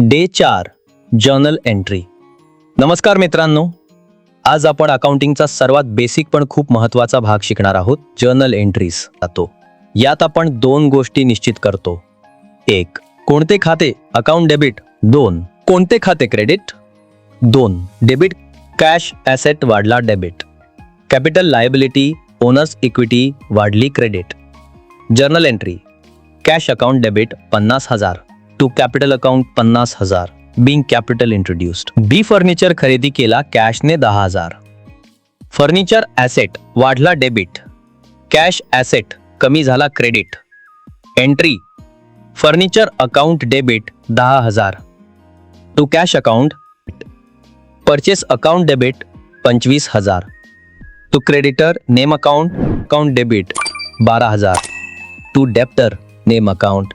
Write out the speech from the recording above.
Day चार journal entry नमस्कार मित्रांनो. आज आपण अकाउंटिंगचा सर्वात बेसिक पण खूप महत्त्वाचा भाग शिकणार आहोत जर्नल एंट्रीज जातो. यात आपण दोन गोष्टी निश्चित करतो. एक कोणते खाते अकाउंट डेबिट दोन कोणते खाते क्रेडिट दोन डेबिट कॅश ॲसेट वाढला debit capital liability owners equity वाढली credit journal entry cash account debit पन्नास हजार. टू कॅपिटल अकाउंट पन्नास हजार being capital introduced B furniture खरेदी केला कॅशने दहा हजार. फर्निचर ॲसेट वाढला डेबिट कॅश ॲसेट कमी झाला credit entry furniture account debit दहा हजार. To cash account purchase account debit पंचवीस हजार. To creditor name account account debit बारा हजार. To debtor name account